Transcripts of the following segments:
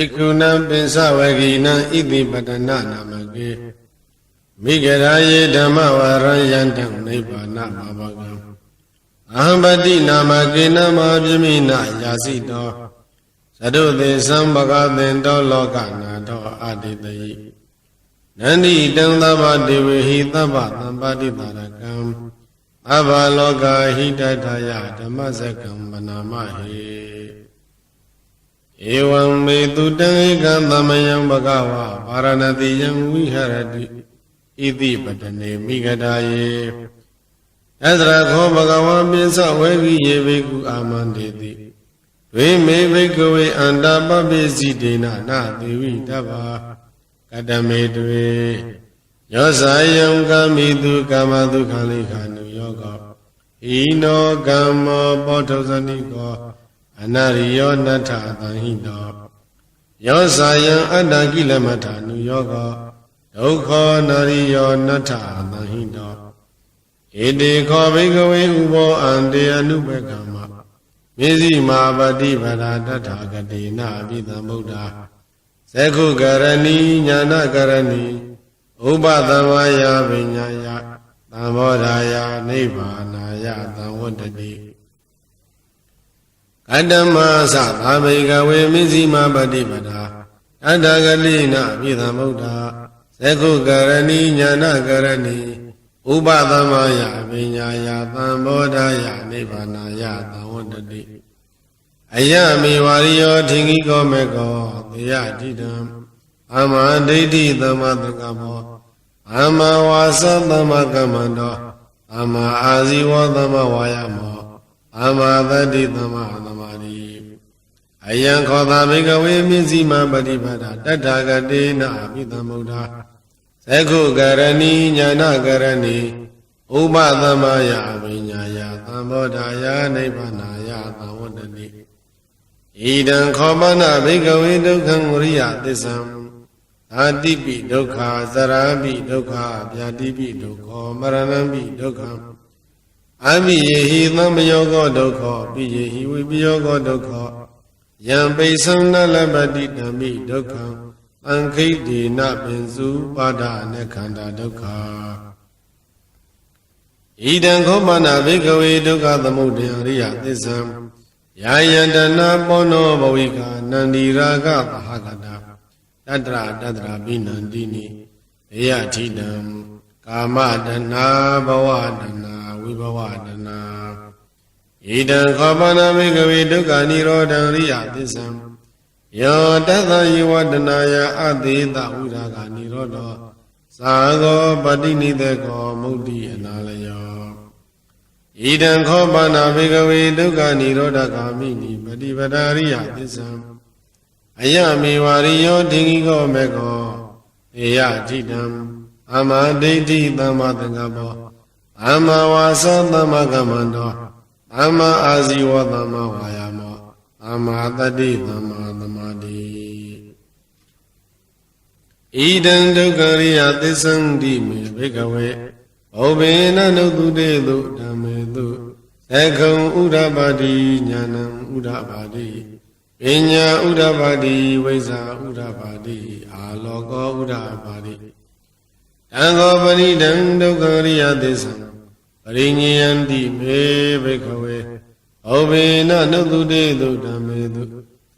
ဧကုဏံပိစဝဂိနံဣတိပတနာနာမကေမိဂရာယေဓမ္မဝရယန္တံနိဗ္ဗာနမဘဂံအဟံပတိနာမကေနမပြမိနာယာစီတောသတုသေသံဘဂသင်တောလောကနာတောအတိတယိနန္ဒီတံသဗ္ဗဒေဝဟိသဗ္ဗသံပါတိတာရကံအဘလောကဟိတထယဓမ္မစကံမနာမဟေ ဧဝံမေတုတံဧကံသမယံဘဂဝါပါရဏတိယံဝိဟရတိဣတိပတနေမိဂဒာယေအသရခောဘဂဝါပိစဝေဂိယေဘိကုအာမန္တေတိဒွေမေဘိကဝေအန္တာပပိစီဒေနနာသေဝိတဗ္ဗာကတမေတွေယောဇာယံကာမိတုကာမဒုက္ခလိခာနုယောကောဣနောကမ္မောပောထုဇဏိကော အနရိယောနတ္ထသံဟိတောယောဇာယံအတ္တကိလမထာနုယောကောဒုက္ခောနရိယောနတ္ထသံဟိတောဣတိခောဘိကဝေဥဘောအန္တေအနုပကမ္မမေဇိမာပတိပရာတတ္ထာဂတိနာအပိသံဗုဒ္ဓသက္ခုကရဏီညာနာကရဏီဥပသမယပညာယသံဘောဓာယနိဗ္ဗာနာယသံဝတ္တ တိကတ္တမသသာဘေကဝေမေဇိမာပတိပရာတတ္ထာဂတိနာအပိသံဗုဒ္ဓသက္ခုကရဏီညာနာကရဏီဥပသမယပညာယသံဘောဓာယနိဗ္ဗာနာယသံဝတ္တတိအယမေဝရိယောထင်ကြီးကောမေကောသေယတိတံအမဒိဋ္ဌိသမတကမောအမဝါစသမကမန္တောအမအာဇီဝသမဝါယမောအမသတိသမသမာရိ အယံခောတာဘေကဝေမြင့်စီမပฏิပဒါတတ္ထာဂတေနအပိသမုဒ္ဓသက္ခုကရဏီညာနာကရဏီဥပသမယဝိညာယသံဘောဓာယနိဗ္ဗာနာယသံဝတ္တတိဣဒံခောပနဘေကဝေဒုက္ခံဝရိယသစ္ဆံအာတိပိဒုက္ခသရာပိဒုက္ခဗျာတိပိဒုက္ခမရဏံပိဒုက္ခအမိယေဟိသမ္ပယောကောဒုက္ခပိယေဟိဝိပယောကောဒုက္ခ ယံပိသံနလပတိဓမ္မိဒုက္ခအံခိတေနပင်စုပါဒနခန္ဓာဒုက္ခဣဒံခောပနာဘေကဝေဒုက္ခသမုဒယရိယသစ္ဆံယာယန္တနာပောနောဘဝိကာနန္ဒီရာဂသဟကတာတတ္တရတတ္တရာပိနန္တိနိဘေယထိတံကာမတနာဘဝတနာဝိဘဝတနာ ဣဒံခောပနာဘေကဝေဒုက္ခនិရောဓံရိယသစ္ဆံယောတသယေဝတနာယအသေတဝိရာဂនិရောဓောသာဂောပတိနိသေကောမုဒ္တိအနာလယောဣဒံခောပါဏဘေကဝေဒုက္ခនិရောဓဂာမိနိပฏิပဒါရိယသစ္ဆံအယမေဝရိယောဒိငိကောမေကောဧယထိတံအမဒိဋ္ဌိသမ္မာသင်္ကပ္ပောအမဝါစသမ္မာကမ္မန္တော အမအာဇီဝသမ္မာဝါယာမောအမတတိသမ္မာသမာဓိဣဒံဒုက္ခရိယသစ္ဆံတိမေဘေကဝေဩဘေနနုတုတေတုဓမ္မေတုသက္ခုံဥဒ္ဓပါတိညာဏံဥဒ္ဓပါတိပညာဥဒ္ဓပါတိဝိဇ္ဇာဥဒ္ဓပါတိအာလောကောဥဒ္ဓပါတိတံဃောပရိဒံဒုက္ခရိယသစ္ဆံ ပရိညယန္တိမေဘေခဝေဩဘေနနုတုတေတုဓမ္မေတု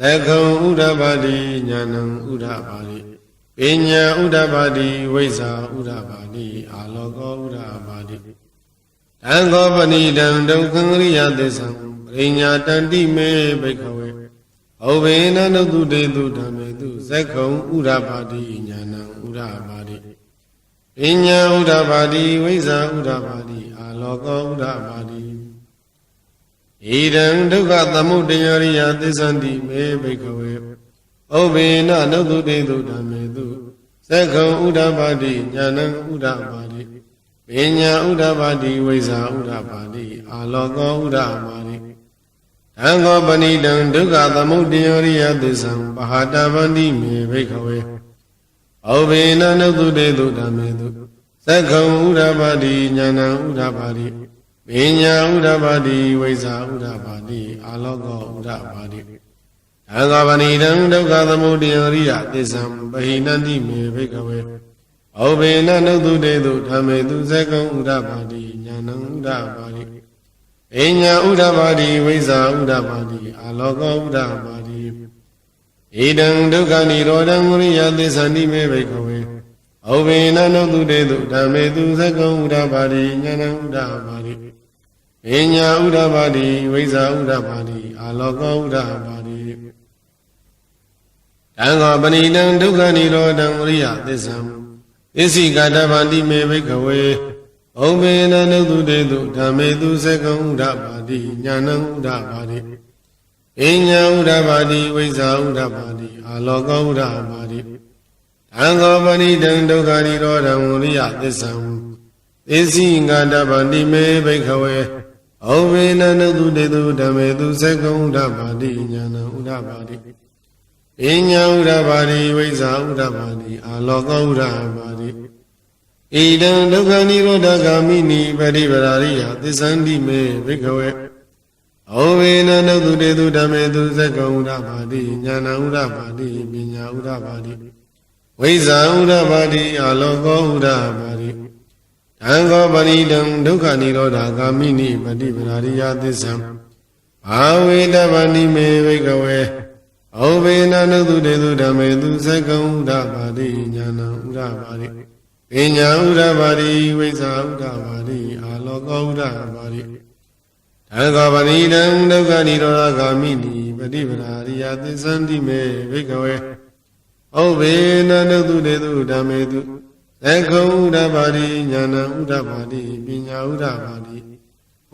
သက္ခုံဥဒ္ဓပါတိညာဏံဥဒ္ဓပါတိပညာဥဒ္ဓပါတိဝိဇ္ဇာဥဒ္ဓပါတိအာလောကောဥဒ္ဓပါတိတံခောပဏိတံဒုက္ခရိယသစ္ဆံပရိညာတန္တိမေဘိခဝေဩဝေနနုတုတေတုဓမ္မေတုဇက္ခုံဥဒ္ဓပါတိညာဏံဥဒ္ဓပါတိ ပညာဥဒ္ဓပါတိဝိဇ္ဇာဥဒ္ဓပါတိအာလောကောဥဒ္ဓပါတိဣဒံဒုက္ခသမုဒယရိယသစ္ဆန္တိမေဘိခဝေဩဝေနနုတုတေတုဓမ္မေတုသက္ခုံဥဒ္ဓပါတိညာဏံဥဒ္ဓပါတိပညာဥဒ္ဓပါတိဝိဇ္ဇာဥဒ္ဓပါတိအာလောကောဥဒ္ဓပါတိတံဃောပဏိတံဒုက္ခသမုဒယရိယသစ္ဆံပဟာတဗန္တိမေဘိခဝေ ဩဝေနနုတုတေတုဓမ္မေတုသက္ခုံဥဒ္ဓပါတိညာဏံဥဒ္ဓပါတိပညာဥဒ္ဓပါတိဝိဇ္ဇာဥဒ္ဓပါတိအာလောကောဥဒ္ဓပါတိတအင်္ဂဗဏိတံဒုက္ခသမုဒယရိယသစ္ဆံပဟိနတိမေဘိကဝေဩဘေနနုတုတေတုဓမ္မေတုဇေကံဥဒ္ဓပါတိညာဏံဥဒ္ဓပါတိအညာဥဒ္ဓပါတိဝိဇာဥဒ္ဓပါတိအာလောကောဥဒ္ဓပါတိ ဣဒံဒုက္ခនិရောဓံဝရိယသစ္ဆန္တိမေဘိကဝေဩဘေနနုတုတေတုဓမ္မေတုဇေကံဥဒ္ဓပါတိညာဏံဥဒ္ဓပါတိအညာဥဒ္ဓပါတိဝိဇာဥဒ္ဓပါတိအာလောကောဥဒ္ဓပါတိတံဃောပဏိတံဒုက္ခនិရောဓံဝရိယသစ္ဆံသစ္စိကတဗန္တိမေဘိကဝေဩဘေနနုတုတေတုဓမ္မေတုဇေကံဥဒ္ဓပါတိညာဏံဥဒ္ဓပါတိ အညာဥဒ္ဓပါတိဝိဇာဥဒ္ဓပါတိအာလောကောဥဒ္ဓပါတိတံဃောပဏိတံဒုက္ခនិရောဓံဝရိယသစ္ဆံသစ္စိကတဗန္တိမေဘိကဝေဩဘေနနုတုတေတုဓမ္မေတုဇေကံဥဒ္ဓပါတိညာဏံဥဒ္ဓပါတိပညာဥဒ္ဓပါတိဝိဇာဥဒ္ဓပါတိအာလောကောဥဒ္ဓပါတိဣဒံဒုက္ခនិရောဓဂာမိနိပရိပရာရိယသစ္ဆန္တိမေဘိကဝေ ဩဝေနနုတုတေတုဓမ္မေတုဇက္ကုံဥဒ္ဓပါတိညာဏဥဒ္ဓပါတိပညာဥဒ္ဓပါတိဝိဇာဥဒ္ဓပါတိအာလောကောဥဒ္ဓပါတိတံဃောပရိဒံဒုက္ခនិရောဓဂာမိနိပရိပရာရိယသစ္ဆံဘာဝေတဗန္တိမေဘိကဝေဩဘေနနုတုတေတုဓမ္မေတုဇက္ကုံဥဒ္ဓပါတိညာဏဥဒ္ဓပါတိပညာဥဒ္ဓပါတိဝိဇာဥဒ္ဓပါတိအာလောကောဥဒ္ဓပါတိ သံဃာပရိဒံဒုက္ခនិရောဓဂာမိတိပฏิပဒါရိယသစ္ဆန္တိမေဘိကဝေဩဘေနနုတုတေတုဓမ္မေတုသက္ကုံဥဒ္ဓပါတိညာဏဥဒ္ဓပါတိပညာဥဒ္ဓပါတိ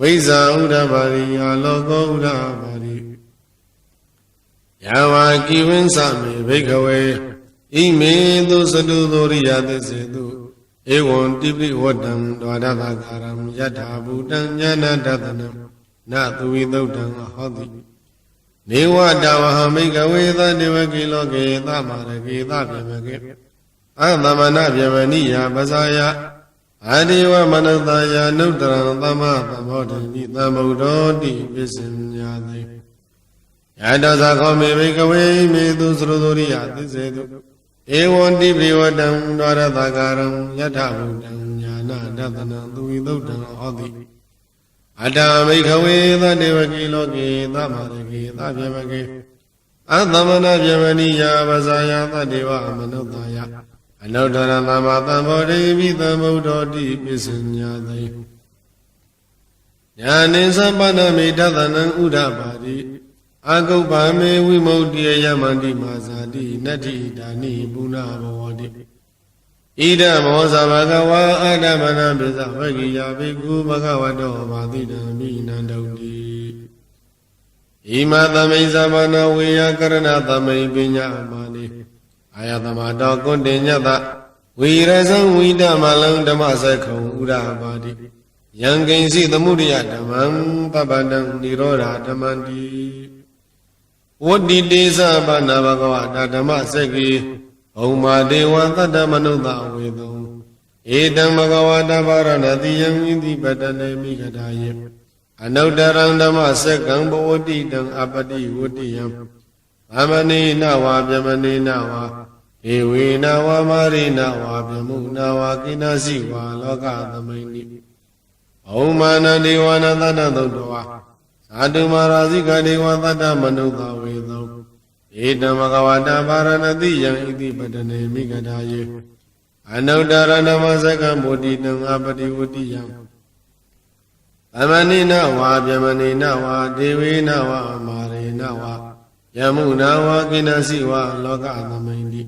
ဝိဇာဥဒ္ဓပါတိအာလောကောဥဒ္ဓပါတိယဝါကိဝင်းစမေဘိကဝေဣမေသူစတုသောရိယသစ္စေတုဧဝံတိပိဝတ္တံဒွါရသကာရံယထာဘူတံညာနာတတနံ နသူဝိသုတ်တံဟောတိနေဝတဝဟမိကဝေသတေဝကိလောကေသမရကေသပြမကေအသမဏပြမဏိယပဇာယအာဒီဝမနုဿာယနုတရံသမ္မာသမ္ဗောဓိနိသမ္ဗုဒ္ဓောတိပစ္စညာတိယတသခောမေဘိကဝေမေသူသရသောရိယသစ္စေတုဧဝံတိပိဝတံဒွါရသကာရံယထဘုဒ္ဓံညာနာတတနံသူဝိသုတ်တံဟောတိ အတ္တမိခဝေသတေဝကိလောကေသမရကေသဗြမကေအသမဏဗြမဏိယာပဇာယသတေဝမနုဿာယအနုတ္တရသမ္မာသမ္ဗောဓိမိသမ္ဗုဒ္ဓောတိပစ္စညာသိညာနိသဗ္ဗနမိတသနံဥဒ္ဓပါတိအာကုပ္ပမေဝိမု ക്തി ယမန္တိမာဇာတိနတ္ထိဒါနိပုဏ္ဏဘောတိ ဣဒမောဇဘဂဝါအာဒမနပိသဝဂိယဘိကုဘဂဝတောဘာတိတံမိနန္တုတိဣမသမိဇဗနဝေယကရဏသမိပညာမာနိအာယသမတောကွန်တင်ညတဝီရဇံဝိဒမလံဓမ္မစကုံဥရပါတိယံကိဉ္စီသမှုရိယဓမ္မံပပတံនិရောဓဓမ္မန္တိဝတ္တိတေသဗနာဘဂဝတာဓမ္မစက္ကိဘုံမာဒေဝသတ္တမနုဿဝေတုံဧတံဘဂဝတာဗရဏတိယံဣတိပတနေမိဂဒါယေအနုတ္တရံဓမ္မစက္ကံဘဝတိတံအပတိဝတ္တိယံသမဏိနဝါပြမဏိနဝါဧဝေနဝါမာရိနဝါပြမုနဝါကိနာစီဝါလောကသမိန်နိဘုံမာနဒေဝနာသတ္တသုတ္တဝါသာတုမာရာဇိကဒေဝသတ္တမနုဿဝေသော ဧတမကဝတာပါရဏတိယံဣတိပတနေမိဂဒါယေအနုတ္တရဏမစကမုတိတံအပတိဝတိယံသမဏိနဝါပြမဏိနဝါဒေဝေနဝါမာရေနဝါယမုနာဝါကိနစီဝါလောကသမိန်တိ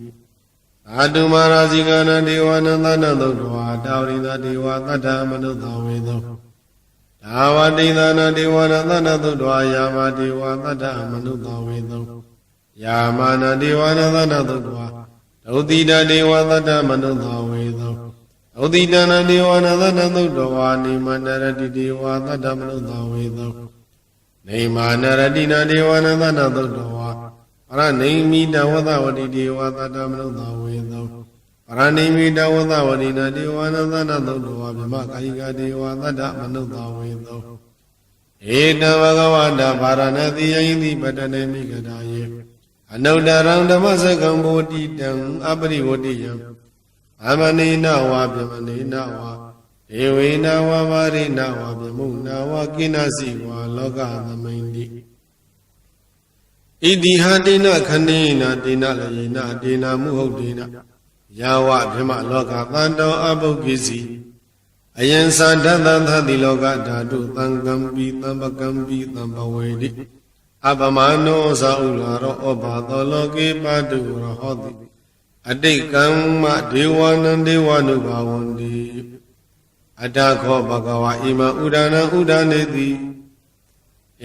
သာတုမာရာဇိကနာဒေဝနန္တနသုတ္တဝါတာဝရိသဒေဝသတ္တမနုဿဝေသောဒါဝတိသနာဒေဝနာသနာသုတ္တဝါယာမဒေဝသတ္တမနုဿဝေသော ယာမနာဒေဝနာသနာသုတ္တဝါဒုတိတဒေဝသတ္တမနုဿဝေသောဒုတိတနာဒေဝနာသနာသုတ္တဝါနိမန္တရတိဒေဝသတ္တမနုဿဝေသောနေမာနရတိနာဒေဝနာသနာသုတ္တဝါပရနေမိတဝသဝတိဒေဝသတ္တမနုဿဝေသောပရဏိမိတဝသဝတိနာဒေဝနာသနာသုတ္တဝါမြမကာယိကဒေဝသတ္တမနုဿဝေသောဧတဘဂဝတာဗာရဏတိယိတိပတနေမိကတာယေ အနုတ္တရံဓမ္မစကံဘောတိတံအပရိဝတိယံအမနိနဝါပြမနိနဝါဒေဝေနဝါမာရိနဝါပြမုနဝါကိနစီဝါလောကသမိန်တိဣတိဟာတိနခဏိနာတိနလယေနတေနာမုဟုတ်တေနယာဝဗြဟ္မလောကတန်တောအဘုတ်ကိစီအယံသာဓတ္တသတိလောကဓာတုသံကံပိသံပကံပိသံဘဝေတိ အပမနောဇာဥလာရောဩဘာသောလောကေပါတုရဟောတိအတိတ်ကမ္မဒေဝနံဒေဝနုဘာဝန္တိအတ္တခောဘဂဝါဣမဥဒနာဥဒနေတိ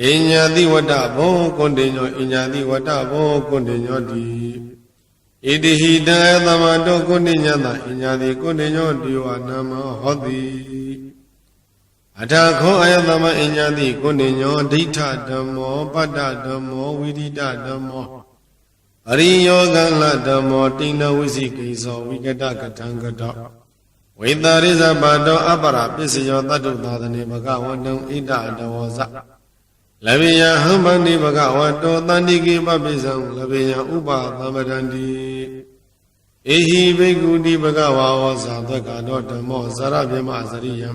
အညာတိဝတ္တဘောကွန်တေညောအညာတိဝတ္တဘောကွန်တေညောတိဣတိဟိတံသမတောကွန်တေညတအညာတိကွန်တေညောဒေဝနာမဟောတိ အထာခောအယသမအညာတိကွန်တေညောဒိဋ္ဌဓမ္မောပတ္တဓမ္မောဝိရိတဓမ္မောအရိယောကလဓမ္မောတိဏဝိသိကိသောဝိကတကထံကတောဝိတာရိဇဘာတောအပရပစ္စယောတတ္တုသာသနေဘဂဝန္တံဣဒတဝဇလဗေယဟံဗန္တိဘဂဝတောတန္တိကေပပိဇံလဗေယဥပသမ္ပတန္တိအေဟိဘိက္ခုတိဘဂဝါဝဇာသက္ကာတောဓမ္မောဇရဗြဟ္မစရိယံ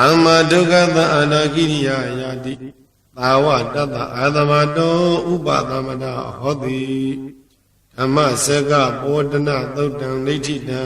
အမ္မဒုက္ခသအနာကိရိယာယာတိသာဝတတ္တအာသမတောဥပသမတဟောတိဓမ္မစကပောဒနာသုတ်တံဒိဋ္ဌိတံ